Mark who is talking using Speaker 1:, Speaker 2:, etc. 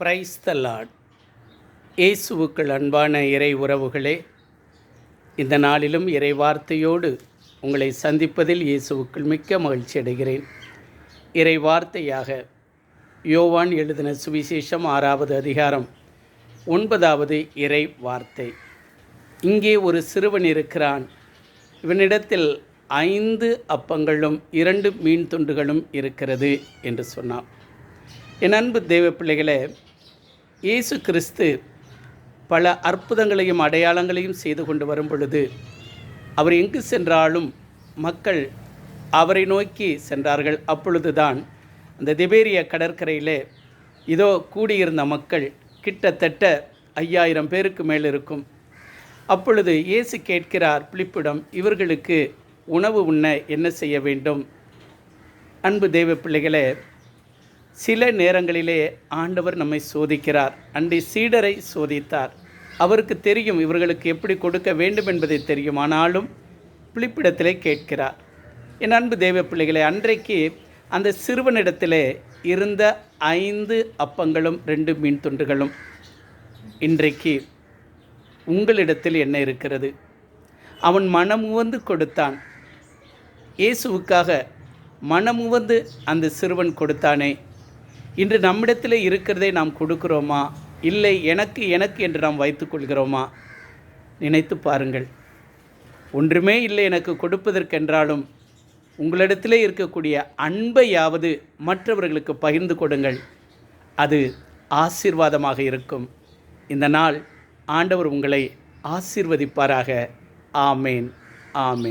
Speaker 1: Praise the இயேசுவுக்கள் அன்பான இறை உறவுகளே இந்த நாளிலும் இறை வார்த்தையோடு உங்களை சந்திப்பதில் இயேசுவுக்குள் மிக்க மகிழ்ச்சி அடைகிறேன். இறை வார்த்தையாக யோவான் எழுதின சுவிசேஷம் ஆறாவது அதிகாரம் ஒன்பதாவது இறை வார்த்தை. இங்கே ஒரு சிறுவன் இருக்கிறான். இவனிடத்தில் ஐந்து அப்பங்களும் இரண்டு மீன் துண்டுகளும் இருக்கிறது என்று சொன்னான். என் அன்பு தேவ பிள்ளைகளே இயேசு கிறிஸ்து பல அற்புதங்களையும் அடையாளங்களையும் செய்து கொண்டு வரும் பொழுது அவர் எங்கு சென்றாலும் மக்கள் அவரை நோக்கி சென்றார்கள். அப்பொழுதுதான் அந்த திபேரிய கடற்கரையிலே இதோ கூடியிருந்த மக்கள் கிட்டத்தட்ட ஐயாயிரம் பேருக்கு மேல் இருக்கும். அப்பொழுது இயேசு கேட்கிறார் பிலிப்பிடம் இவர்களுக்கு உணவு உண்ண என்ன செய்ய வேண்டும்? அன்பு தெய்வ பிள்ளைகளே சில நேரங்களிலே ஆண்டவர் நம்மை சோதிக்கிறார். அன்றை சீடரை சோதித்தார். அவருக்கு தெரியும் இவர்களுக்கு எப்படி கொடுக்க வேண்டும் என்பதை தெரியும். ஆனாலும் பிளிப்பிடத்திலே கேட்கிறார். என் அன்பு தேவ பிள்ளைகளை அன்றைக்கு அந்த சிறுவனிடத்திலே இருந்த ஐந்து அப்பங்களும் ரெண்டு மீன் துண்டுகளும் இன்றைக்கு உங்களிடத்தில் என்ன இருக்கிறது? அவன் மனமுவந்து கொடுத்தான். இயேசுவுக்காக மனமுவந்து அந்த சிறுவன் கொடுத்தானே? இன்று நம்மிடத்தில் இருக்கிறதை நாம் கொடுக்கிறோமா? இல்லை எனக்கு எனக்கு என்று நாம் வைத்துக்கொள்கிறோமா நினைத்து பாருங்கள். ஒன்றுமே இல்லை எனக்கு கொடுப்பதற்கென்றாலும் உங்களிடத்திலே இருக்கக்கூடிய அன்பையாவது மற்றவர்களுக்கு பகிர்ந்து கொடுங்கள். அது ஆசீர்வாதமாக இருக்கும். இந்த நாள் ஆண்டவர் உங்களை ஆசீர்வதிப்பாராக. ஆமேன் ஆமேன்.